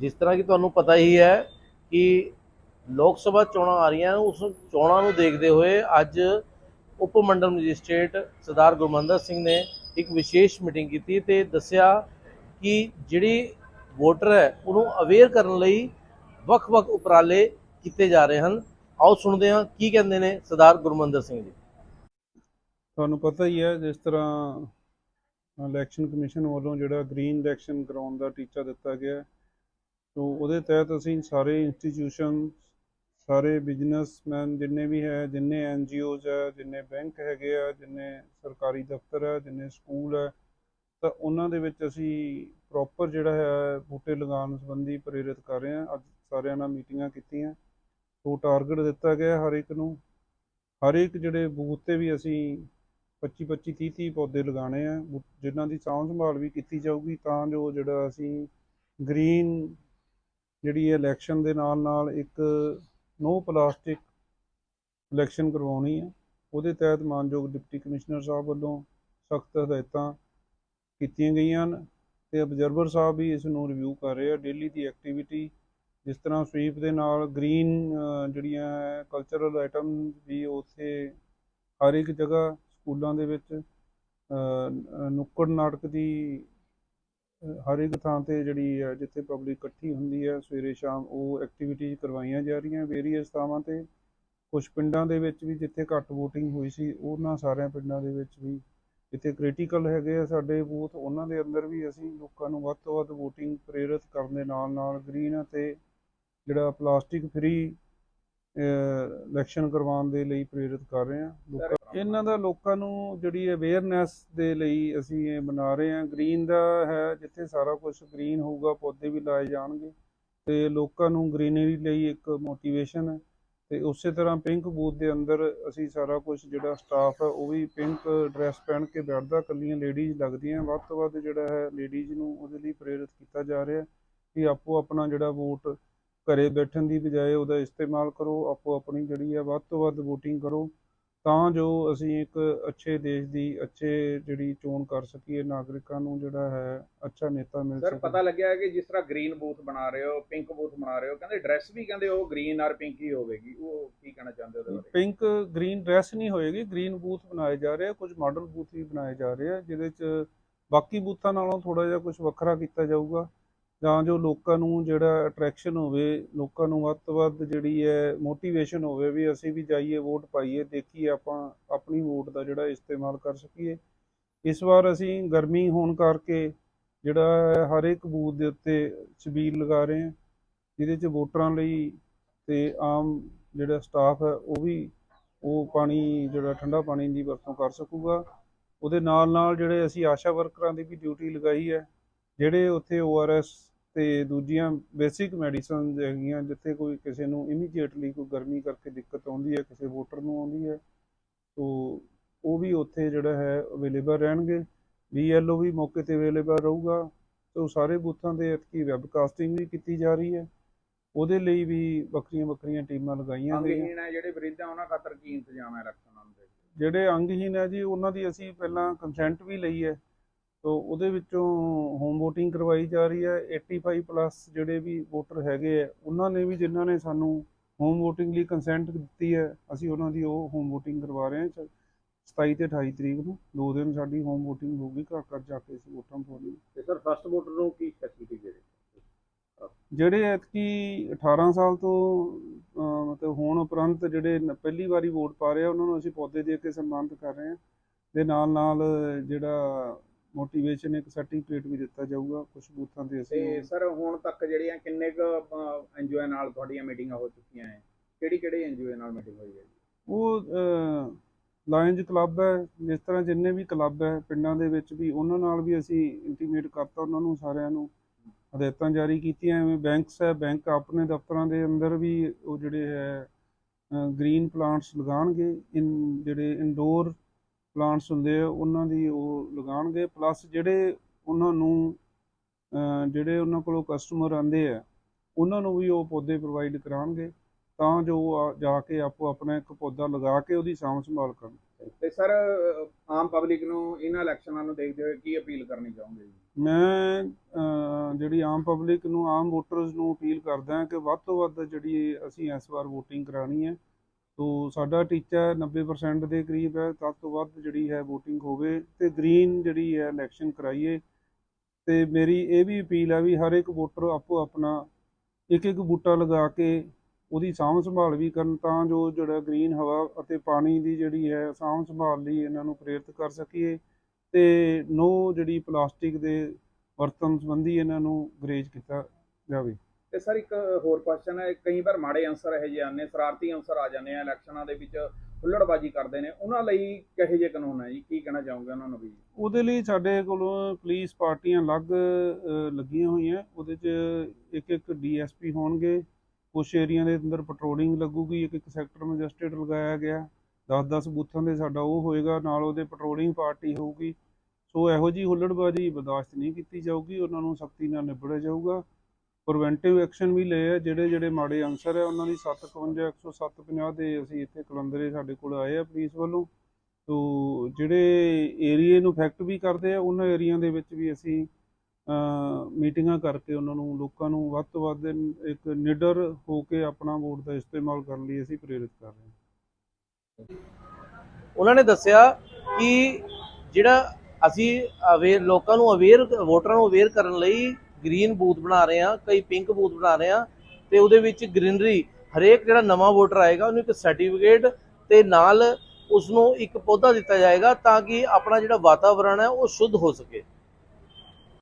ਜਿਸ ਤਰ੍ਹਾਂ ਕਿ ਤੁਹਾਨੂੰ ਪਤਾ ਹੀ ਹੈ ਕਿ ਲੋਕ ਸਭਾ ਚੋਣਾਂ ਆ ਰਹੀਆਂ, ਉਸ ਚੋਣਾਂ ਨੂੰ ਦੇਖਦੇ ਹੋਏ ਅੱਜ ਉਪ ਮੰਡਲ ਮੈਜਿਸਟ੍ਰੇਟ ਸਰਦਾਰ ਗੁਰਮੰਦਰ ਸਿੰਘ ਨੇ ਇੱਕ ਵਿਸ਼ੇਸ਼ ਮੀਟਿੰਗ ਕੀਤੀ ਤੇ ਦੱਸਿਆ ਕਿ ਜਿਹੜੀ ਵੋਟਰ ਹੈ, ਉਹਨੂੰ ਅਵੇਅਰ ਕਰਨ ਲਈ ਵੱਖ-ਵੱਖ ਉਪਰਾਲੇ ਕੀਤੇ ਜਾ ਰਹੇ ਹਨ। ਆਓ ਸੁਣਦੇ ਹਾਂ ਕੀ ਕਹਿੰਦੇ ਨੇ ਸਰਦਾਰ ਗੁਰਮੰਦਰ ਸਿੰਘ ਜੀ। ਤੁਹਾਨੂੰ ਪਤਾ ਹੀ ਹੈ, ਜਿਸ ਤਰ੍ਹਾਂ ਇਲੈਕਸ਼ਨ ਕਮਿਸ਼ਨ ਵੱਲੋਂ ਜਿਹੜਾ ਗ੍ਰੀਨ ਇਲੈਕਸ਼ਨ ਕਰਾਉਣ ਦਾ ਟੀਚਾ ਦਿੱਤਾ ਗਿਆ ਹੈ, ਸੋ ਉਹਦੇ ਤਹਿਤ ਅਸੀਂ ਸਾਰੇ ਇੰਸਟੀਟਿਊਸ਼ਨ ਸਾਰੇ ਬਿਜ਼ਨਸਮੈਨ ਜਿੰਨੇ ਵੀ ਹੈ ਜਿੰਨੇ ਐੱਨ ਜੀ ਓਜ਼ ਹੈ ਜਿੰਨੇ ਬੈਂਕ ਹੈਗੇ ਆ ਜਿੰਨੇ ਸਰਕਾਰੀ ਦਫ਼ਤਰ ਹੈ ਜਿੰਨੇ ਸਕੂਲ ਹੈ ਤਾਂ ਉਹਨਾਂ ਦੇ ਵਿੱਚ ਅਸੀਂ ਪ੍ਰੋਪਰ ਜਿਹੜਾ ਹੈ ਬੂਟੇ ਲਗਾਉਣ ਸੰਬੰਧੀ ਪ੍ਰੇਰਿਤ ਕਰ ਰਹੇ ਹਾਂ। ਅੱਜ ਸਾਰਿਆਂ ਨਾਲ ਮੀਟਿੰਗਾਂ ਕੀਤੀਆਂ। ਸੋ ਟਾਰਗੇਟ ਦਿੱਤਾ ਗਿਆ ਹਰ ਇੱਕ ਨੂੰ। ਹਰ ਇੱਕ ਜਿਹੜੇ ਬੂਥ ਤੇ ਵੀ ਅਸੀਂ 25 25 30 30 ਪੌਦੇ ਲਗਾਉਣੇ ਆ ਬੂ- ਜਿਨ੍ਹਾਂ ਦੀ ਸਾਂਭ ਸੰਭਾਲ ਵੀ ਕੀਤੀ ਜਾਊਗੀ ਤਾਂ ਜੋ ਜਿਹੜਾ ਅਸੀਂ ਗ੍ਰੀਨ ਜਿਹੜੀ ਇਲੈਕਸ਼ਨ ਦੇ ਨਾਲ ਨਾਲ ਇੱਕ ਨੋ ਪਲਾਸਟਿਕ ਇਲੈਕਸ਼ਨ ਕਰਵਾਉਣੀ ਹੈ ਉਹਦੇ ਤਹਿਤ ਮਾਨਯੋਗ ਡਿਪਟੀ ਕਮਿਸ਼ਨਰ ਸਾਹਿਬ ਵੱਲੋਂ ਸਖਤ ਹਦਾਇਤਾਂ ਕੀਤੀਆਂ ਗਈਆਂ ਹਨ ਤੇ ਅਬਜ਼ਰਵਰ ਸਾਹਿਬ ਵੀ ਇਸ ਨੂੰ ਰਿਵਿਊ ਕਰ ਰਹੇ ਆ। ਡੇਲੀ ਦੀ ਐਕਟੀਵਿਟੀ ਜਿਸ ਤਰ੍ਹਾਂ ਸਵੀਪ ਦੇ ਨਾਲ ਗ੍ਰੀਨ ਜਿਹੜੀਆਂ ਕਲਚਰਲ ਆਈਟਮ ਵੀ ਉੱਥੇ ਹਰ ਇੱਕ ਜਗ੍ਹਾ ਸਕੂਲਾਂ ਦੇ ਵਿੱਚ ਨੁੱਕੜ ਨਾਟਕ ਦੀ ਹਰ ਇੱਕ ਥਾਂ ਤੇ ਜਿਹੜੀ ਹੈ, ਜਿੱਥੇ ਪਬਲਿਕ ਇਕੱਠੀ ਹੁੰਦੀ ਹੈ, ਸਵੇਰੇ ਸ਼ਾਮ ਉਹ ਐਕਟੀਵਿਟੀਜ਼ ਕਰਵਾਈਆਂ ਜਾ ਰਹੀਆਂ ਵੇਰੀਅਸ ਥਾਵਾਂ ਤੇ। ਕੁਝ ਪਿੰਡਾਂ ਦੇ ਵਿੱਚ ਵੀ ਜਿੱਥੇ ਘੱਟ VOTING ਹੋਈ ਸੀ, ਉਹਨਾਂ ਸਾਰਿਆਂ ਪਿੰਡਾਂ ਦੇ ਵਿੱਚ ਵੀ ਜਿੱਥੇ ਕ੍ਰਿਟੀਕਲ ਹੈਗੇ ਆ ਸਾਡੇ ਬੂਥ ਉਹਨਾਂ ਦੇ ਅੰਦਰ ਵੀ ਅਸੀਂ ਲੋਕਾਂ ਨੂੰ ਵੱਧ ਤੋਂ ਵੱਧ VOTING ਪ੍ਰੇਰਿਤ ਕਰਨ ਦੇ ਨਾਲ ਨਾਲ ਗ੍ਰੀਨ ਅਤੇ ਜਿਹੜਾ ਪਲਾਸਟਿਕ ਫ੍ਰੀ ਇਲੈਕਸ਼ਨ ਕਰਵਾਉਣ ਦੇ ਲਈ ਪ੍ਰੇਰਿਤ ਕਰ ਰਹੇ ਹਾਂ। ਲੋਕਾਂ ਇਹਨਾਂ ਦਾ ਲੋਕਾਂ ਨੂੰ ਜਿਹੜੀ ਅਵੇਅਰਨੈਸ ਦੇ ਲਈ ਅਸੀਂ ਇਹ ਬਣਾ ਰਹੇ ਹਾਂ। ਗ੍ਰੀਨ ਦਾ ਹੈ, ਜਿੱਥੇ ਸਾਰਾ ਕੁਝ ਗ੍ਰੀਨ ਹੋਊਗਾ, ਪੌਦੇ ਵੀ ਲਾਏ ਜਾਣਗੇ ਤੇ ਲੋਕਾਂ ਨੂੰ ਗ੍ਰੀਨਰੀ ਲਈ ਇੱਕ ਮੋਟੀਵੇਸ਼ਨ ਹੈ ਤੇ ਉਸੇ ਤਰ੍ਹਾਂ ਪਿੰਕ ਬੂਥ ਦੇ ਅੰਦਰ ਅਸੀਂ ਸਾਰਾ ਕੁਝ ਜਿਹੜਾ ਸਟਾਫ ਹੈ, ਉਹ ਵੀ ਪਿੰਕ ਡਰੈਸ ਪਹਿਨ ਕੇ ਬੈਠਦਾ। ਕੱਲੀਆਂ ਲੇਡੀਜ਼ ਲੱਗਦੀਆਂ। ਵੱਧ ਤੋਂ ਵੱਧ ਜਿਹੜਾ ਹੈ ਲੇਡੀਜ਼ ਨੂੰ ਉਹਦੇ ਲਈ ਪ੍ਰੇਰਿਤ ਕੀਤਾ ਜਾ ਰਿਹਾ ਕਿ ਆਪੋ ਆਪਣਾ ਜਿਹੜਾ ਵੋਟ ਘਰੇ ਬੈਠਣ ਦੀ ਬਜਾਏ ਉਹਦਾ ਇਸਤੇਮਾਲ ਕਰੋ, ਆਪੋ ਆਪਣੀ ਜਿਹੜੀ ਹੈ, ਵੱਧ ਤੋਂ ਵੱਧ VOTING ਕਰੋ। ਤਾਂ ਜੋ ਅਸੀਂ ਇੱਕ ਅੱਛੇ ਦੇਸ਼ ਦੀ ਅੱਛੇ ਜਿਹੜੀ ਚੋਣ ਕਰ ਸਕੀਏ ਨਾਗਰਿਕਾਂ ਨੂੰ ਜਿਹੜਾ ਹੈ ਅੱਛਾ ਨੇਤਾ ਮਿਲ ਸਰ ਸਕੇ। ਪਤਾ ਲੱਗਿਆ ਹੈ ਕਿ ਜਿਸ ਤਰ੍ਹਾਂ ਗ੍ਰੀਨ ਬੂਥ ਬਣਾ ਰਹੇ ਹੋ ਪਿੰਕ ਬੂਥ ਬਣਾ ਰਹੇ ਹੋ ਕਹਿੰਦੇ ਡਰੈਸ ਵੀ ਕਹਿੰਦੇ ਉਹ ਗ੍ਰੀਨ ਔਰ ਪਿੰਕ ਹੀ ਹੋਵੇਗੀ। ਉਹ ਕੀ ਕਹਿਣਾ ਚਾਹੁੰਦੇ ਹੋ ਉਹਦੇ ਬਾਰੇ? ਪਿੰਕ ਗ੍ਰੀਨ ਡਰੈਸ ਨਹੀਂ ਹੋਏਗੀ ਗ੍ਰੀਨ ਬੂਥ ਬਣਾਏ ਜਾ ਰਹੇ ਆ ਕੁਝ ਮਾਡਲ ਬੂਥ ਵੀ ਬਣਾਏ ਜਾ ਰਹੇ ਆ ਜਿਹਦੇ ਚ ਬਾਕੀ ਬੂਥਾਂ ਨਾਲੋਂ ਥੋੜਾ ਜਿਹਾ ਕੁਝ ਵੱਖਰਾ ਕੀਤਾ ਜਾਊਗਾ। ਤਾਂ ਜੋ ਲੋਕਾਂ ਨੂੰ ਜਿਹੜਾ ਅਟਰੈਕਸ਼ਨ ਹੋਵੇ, ਲੋਕਾਂ ਨੂੰ ਵੱਧ ਤੋਂ ਵੱਧ ਜਿਹੜੀ ਹੈ ਮੋਟੀਵੇਸ਼ਨ ਹੋਵੇ ਵੀ ਅਸੀਂ ਵੀ ਜਾਈਏ ਵੋਟ ਪਾਈਏ, ਦੇਖੀਏ ਆਪਾਂ ਆਪਣੀ ਵੋਟ ਦਾ ਜਿਹੜਾ ਇਸਤੇਮਾਲ ਕਰ ਸਕੀਏ। ਇਸ ਵਾਰ ਅਸੀਂ ਗਰਮੀ ਹੋਣ ਕਰਕੇ ਜਿਹੜਾ ਹਰ ਇੱਕ ਬੂਥ ਦੇ ਉੱਤੇ ਛਬੀਲ ਲਗਾ ਰਹੇ ਹਾਂ, ਜਿਹਦੇ ਚ ਵੋਟਰਾਂ ਲਈ ਤੇ ਆਮ ਜਿਹੜਾ ਸਟਾਫ ਹੈ, ਉਹ ਵੀ ਉਹ ਪਾਣੀ, ਜਿਹੜਾ ਠੰਡਾ ਪਾਣੀ ਦੀ ਵਰਤੋਂ ਕਰ ਸਕੂਗਾ। ਉਹਦੇ ਨਾਲ ਨਾਲ ਜਿਹੜੇ ਅਸੀਂ ਆਸ਼ਾ ਵਰਕਰਾਂ ਦੀ ਵੀ ਡਿਊਟੀ ਲਗਾਈ ਹੈ, ਜਿਹੜੇ ਉੱਥੇ ORS ਤੇ ਦੂਜੀਆਂ ਬੇਸਿਕ ਮੈਡੀਸਨਸ ਹੈਗੀਆਂ ਜਿੱਥੇ ਕੋਈ ਕਿਸੇ ਨੂੰ ਇਮੀਡੀਏਟਲੀ ਕੋਈ ਗਰਮੀ ਕਰਕੇ ਦਿੱਕਤ ਆਉਂਦੀ ਹੈ ਕਿਸੇ ਵੋਟਰ ਨੂੰ ਆਉਂਦੀ ਹੈ ਤੋ ਉਹ ਵੀ ਉੱਥੇ ਜਿਹੜਾ ਹੈ ਅਵੇਲੇਬਲ ਰਹਿਣਗੇ। VLO ਵੀ ਮੌਕੇ ਤੇ ਅਵੇਲੇਬਲ ਰਹੂਗਾ। ਤੋ ਸਾਰੇ ਬੂਥਾਂ ਤੇ ਇਤਕੀ ਵੈਬਕਾਸਟਿੰਗ ਵੀ ਕੀਤੀ ਜਾ ਰਹੀ ਹੈ। ਉਹਦੇ ਲਈ ਵੀ ਵੱਖਰੀਆਂ ਵੱਖਰੀਆਂ ਟੀਮਾਂ ਲਗਾਈਆਂ ਗਈਆਂ। ਅੰਗਹੀਣ ਹੈ ਜਿਹੜੇ ਵਿਰੋਧ ਉਹਨਾਂ ਖਾਤਰ ਕੀ ਇੰਤਜ਼ਾਮ ਹੈ ਇਲੈਕਸ਼ਨਾਂ ਦੇ? ਜਿਹੜੇ ਅੰਗਹੀਨ ਹੈ ਜੀ ਉਹਨਾਂ ਦੀ ਅਸੀਂ ਪਹਿਲਾਂ ਕੰਸੈਂਟ ਵੀ ਲਈ ਹੈ। ਤੋ ਉਹਦੇ ਵਿੱਚੋਂ ਹੋਮ VOTING ਕਰਵਾਈ ਜਾ ਰਹੀ ਹੈ। 85 ਪਲੱਸ ਜਿਹੜੇ ਵੀ ਵੋਟਰ ਹੈਗੇ ਆ ਉਹਨਾਂ ਨੇ ਵੀ ਜਿਨ੍ਹਾਂ ਨੇ ਸਾਨੂੰ ਹੋਮ VOTING ਲਈ ਕੰਸੈਂਟ ਦਿੱਤੀ ਹੈ ਅਸੀਂ ਉਹਨਾਂ ਦੀ ਉਹ ਹੋਮ VOTING ਕਰਵਾ ਰਹੇ ਹਾਂ 27 ਤੇ 28 ਤਰੀਕ ਨੂੰ। ਦੋ ਦਿਨ ਸਾਡੀ ਹੋਮ VOTING ਹੋਊਗੀ ਘਰ ਘਰ ਜਾ ਕੇ ਅਸੀਂ ਵੋਟਾਂ ਪਾਉਣੀਆਂ। ਤੇ ਸਰ ਫਸਟ ਵੋਟਰ ਨੂੰ ਕੀ ਫੈਸਿਲਿਟੀ ਦੇ ਰਹੇ ਜਿਹੜੇ ਐਤਕੀ 18 ਸਾਲ ਤੋਂ ਮਤਲਬ ਹੋਣ ਉਪਰੰਤ ਜਿਹੜੇ ਪਹਿਲੀ ਵਾਰੀ ਵੋਟ ਪਾ ਰਹੇ ਆ ਉਹਨਾਂ ਨੂੰ ਅਸੀਂ ਪੌਦੇ ਦੇ ਕੇ ਸਨਮਾਨਿਤ ਕਰ ਰਹੇ ਹਾਂ। ਦੇ ਨਾਲ ਨਾਲ ਜਿਹੜਾ ਮੋਟੀਵੇਸ਼ਨ ਇੱਕ ਸਰਟੀਫਿਕੇਟ ਵੀ ਦਿੱਤਾ ਜਾਊਗਾ ਕੁਝ ਬੂਥਾਂ ਤੇ ਤੇ ਅਸੀਂ ਸਰ ਹੁਣ ਤੱਕ ਜਿਹੜੀਆਂ ਕਿੰਨੇ ਕੁ ਐਨਜੀਓ ਨਾਲ ਤੁਹਾਡੀਆਂ ਮੀਟਿੰਗਾਂ ਹੋ ਚੁੱਕੀਆਂ ਹੈ ਕਿਹੜੀ ਕਿਹੜੇ ਐਨਜੀਓ ਨਾਲ ਮੀਟਿੰਗ ਹੋਈ ਹੈ ਉਹ ਲਾਇਨਜ਼ ਕਲੱਬ ਹੈ ਜਿਸ ਤਰ੍ਹਾਂ ਜਿੰਨੇ ਵੀ ਕਲੱਬ ਹੈ ਪਿੰਡਾਂ ਦੇ ਵਿੱਚ ਵੀ ਉਹਨਾਂ ਨਾਲ ਵੀ ਅਸੀਂ ਇੰਟੀਮੇਟ ਕਰਤਾ ਉਹਨਾਂ ਨੂੰ ਸਾਰਿਆਂ ਨੂੰ। ਹਦਾਇਤਾਂ ਜਾਰੀ ਕੀਤੀਆਂ ਐਵੇਂ ਬੈਂਕਸ ਹੈ ਬੈਂਕ ਆਪਣੇ ਦਫ਼ਤਰਾਂ ਦੇ ਅੰਦਰ ਵੀ ਉਹ ਜਿਹੜੇ ਹੈ ਗ੍ਰੀਨ ਪਲਾਂਟਸ ਲਗਾਉਣਗੇ ਇਨ ਜਿਹੜੇ ਇਨਡੋਰ ਪਲਾਂਟਸ ਹੁੰਦੇ ਆ ਉਹਨਾਂ ਦੀ ਉਹ ਲਗਾਉਣਗੇ ਪਲੱਸ ਜਿਹੜੇ ਉਹਨਾਂ ਨੂੰ ਜਿਹੜੇ ਉਹਨਾਂ ਕੋਲੋਂ ਕਸਟਮਰ ਆਉਂਦੇ ਆ ਉਹਨਾਂ ਨੂੰ ਵੀ ਉਹ ਪੌਦੇ ਪ੍ਰੋਵਾਈਡ ਕਰਾਉਣਗੇ ਤਾਂ ਜੋ ਜਾ ਕੇ ਆਪੋ ਆਪਣਾ ਇੱਕ ਪੌਦਾ ਲਗਾ ਕੇ ਉਹਦੀ ਸਾਂਭ ਸੰਭਾਲ ਕਰਨ। ਤੇ ਸਰ ਆਮ ਪਬਲਿਕ ਨੂੰ ਇਹਨਾਂ ਇਲੈਕਸ਼ਨਾਂ ਨੂੰ ਦੇਖਦੇ ਹੋਏ ਕੀ ਅਪੀਲ ਕਰਨੀ ਚਾਹੋਗੇ ਜੀ? ਮੈਂ ਜਿਹੜੀ ਆਮ ਪਬਲਿਕ ਨੂੰ ਆਮ ਵੋਟਰਸ ਨੂੰ ਅਪੀਲ ਕਰਦਾ ਕਿ ਵੱਧ ਤੋਂ ਵੱਧ ਜਿਹੜੀ ਅਸੀਂ ਇਸ ਵਾਰ VOTING ਕਰਾਣੀ ਹੈ ਤੋ ਸਾਡਾ ਟੀਚਾ 90% ਦੇ ਕਰੀਬ ਹੈ ਵੱਧ ਤੋਂ ਵੱਧ ਜਿਹੜੀ ਹੈ VOTING ਹੋਵੇ ਤੇ ਗ੍ਰੀਨ ਜਿਹੜੀ ਹੈ ਇਲੈਕਸ਼ਨ ਕਰਾਈਏ। ਤੇ ਮੇਰੀ ਇਹ ਵੀ ਅਪੀਲ ਹੈ ਵੀ ਹਰ ਇੱਕ ਵੋਟਰ ਆਪੋ ਆਪਣਾ ਇੱਕ ਇੱਕ ਬੂਟਾ ਲਗਾ ਕੇ ਉਹਦੀ ਸਾਂਭ ਸੰਭਾਲ ਵੀ ਕਰਨ ਤਾਂ ਜੋ ਜਿਹੜਾ ਗ੍ਰੀਨ ਹਵਾ ਅਤੇ ਪਾਣੀ ਦੀ ਜਿਹੜੀ ਹੈ ਸਾਂਭ ਸੰਭਾਲ ਲਈ ਇਹਨਾਂ ਨੂੰ ਪ੍ਰੇਰਿਤ ਕਰ ਸਕੀਏ ਤੇ ਨੋ ਜਿਹੜੀ ਪਲਾਸਟਿਕ ਦੇ ਵਰਤਨ ਸੰਬੰਧੀ ਇਹਨਾਂ ਨੂੰ ਗਰੇਜ ਕੀਤਾ ਜਾਵੇ। ਤੇ ਸਰ ਇੱਕ ਹੋਰ ਕੁਐਸਚਨ ਹੈ, ਕਈ ਵਾਰ ਮਾੜੇ ਆਨਸਰ ਇਹ ਜਿਹੇ ਆਉਂਦੇ, ਸਰਾਰਤੀ ਆਨਸਰ ਆ ਜਾਂਦੇ ਆ ਇਲੈਕਸ਼ਨਾਂ ਦੇ ਵਿੱਚ ਹੁੱਲੜਬਾਜੀ ਕਰਦੇ ਨੇ, ਉਹਨਾਂ ਲਈ ਕਿਹੋ ਜਿਹੇ ਕਾਨੂੰਨ ਹੈ ਜੀ? ਕੀ ਕਹਿਣਾ ਚਾਹੋਗੇ ਉਹਨਾਂ ਨੂੰ ਵੀ? ਉਹਦੇ ਲਈ ਸਾਡੇ ਕੋਲੋਂ ਪੁਲਿਸ ਪਾਰਟੀਆਂ ਅਲੱਗ ਲੱਗੀਆਂ ਹੋਈਆਂ, ਉਹਦੇ 'ਚ ਇੱਕ ਇੱਕ ਡੀਐਸਪੀ ਹੋਣਗੇ, ਕੁਛ ਏਰੀਆ ਦੇ ਅੰਦਰ ਪੈਟਰੋਲਿੰਗ ਲੱਗੂਗੀ, ਇੱਕ ਇੱਕ ਸੈਕਟਰ ਮੈਜਿਸਟ੍ਰੇਟ ਲਗਾਇਆ ਗਿਆ 10-10 ਬੂਥਾਂ ਦੇ ਸਾਡਾ ਉਹ ਹੋਏਗਾ, ਨਾਲ ਉਹਦੇ ਪੈਟਰੋਲਿੰਗ ਪਾਰਟੀ ਹੋਊਗੀ, ਸੋ ਇਹੋ ਜੀ ਹੁੱਲੜਬਾਜੀ ਬਰਦਾਸ਼ਤ ਨਹੀਂ ਕੀਤੀ ਜਾਊਗੀ, ਉਹਨਾਂ ਨੂੰ ਸਖਤੀ ਨਾਲ ਨਿਬੜਿਆ ਜਾਊਗਾ ਪ੍ਰੀਵੈਂਟਿਵ ਐਕਸ਼ਨ ਵੀ ਲਏ ਆ, ਜਿਹੜੇ ਜਿਹੜੇ ਮਾੜੇ ਅਨਸਰ ਹੈ ਉਹਨਾਂ ਦੀ 751 10750 ਦੇ ਅਸੀਂ ਇੱਥੇ ਕਲੰਦਰੇ ਸਾਡੇ ਕੋਲ ਆਏ ਆ ਪੁਲਿਸ ਵੱਲੋਂ। ਤੋ ਜਿਹੜੇ ਏਰੀਏ ਨੂੰ ਇਫੈਕਟ ਵੀ ਕਰਦੇ ਆ, ਉਹਨਾਂ ਏਰੀਆ ਦੇ ਵਿੱਚ ਵੀ ਅਸੀਂ ਮੀਟਿੰਗਾਂ ਕਰਕੇ ਉਹਨਾਂ ਨੂੰ, ਲੋਕਾਂ ਨੂੰ ਵੱਧ ਤੋਂ ਵੱਧ ਇੱਕ ਨਿਡਰ ਹੋ ਕੇ ਆਪਣਾ ਵੋਟ ਦਾ ਇਸਤੇਮਾਲ ਕਰਨ ਲਈ ਅਸੀਂ ਪ੍ਰੇਰਿਤ ਕਰ ਰਹੇ ਹਾਂ। ਉਹਨਾਂ ਨੇ ਦੱਸਿਆ ਕਿ ਜਿਹੜਾ ਅਸੀਂ ਅਵੇਅਰ ਲੋਕਾਂ ਨੂੰ ਅਵੇਅਰ ਵੋਟਰਾਂ ਨੂੰ ਅਵੇਅਰ ਕਰਨ ਲਈ ਗ੍ਰੀਨ ਬੂਥ ਬਣਾ ਰਹੇ ਹਾਂ, ਕਈ ਪਿੰਕ ਬੂਥ ਬਣਾ ਰਹੇ ਹਾਂ ਤੇ ਉਹਦੇ ਵਿੱਚ ਗ੍ਰੀਨਰੀ, ਹਰੇਕ ਜਿਹੜਾ ਨਵਾਂ ਵੋਟਰ ਆਏਗਾ, ਉਹਨੂੰ ਇੱਕ ਸਰਟੀਫਿਕੇਟ ਤੇ ਨਾਲ ਉਸ ਨੂੰ ਇੱਕ ਪੌਦਾ ਦਿੱਤਾ ਜਾਏਗਾ ਤਾਂ ਕਿ ਆਪਣਾ ਜਿਹੜਾ ਵਾਤਾਵਰਣ ਹੈ ਉਹ ਸ਼ੁੱਧ ਹੋ ਸਕੇ।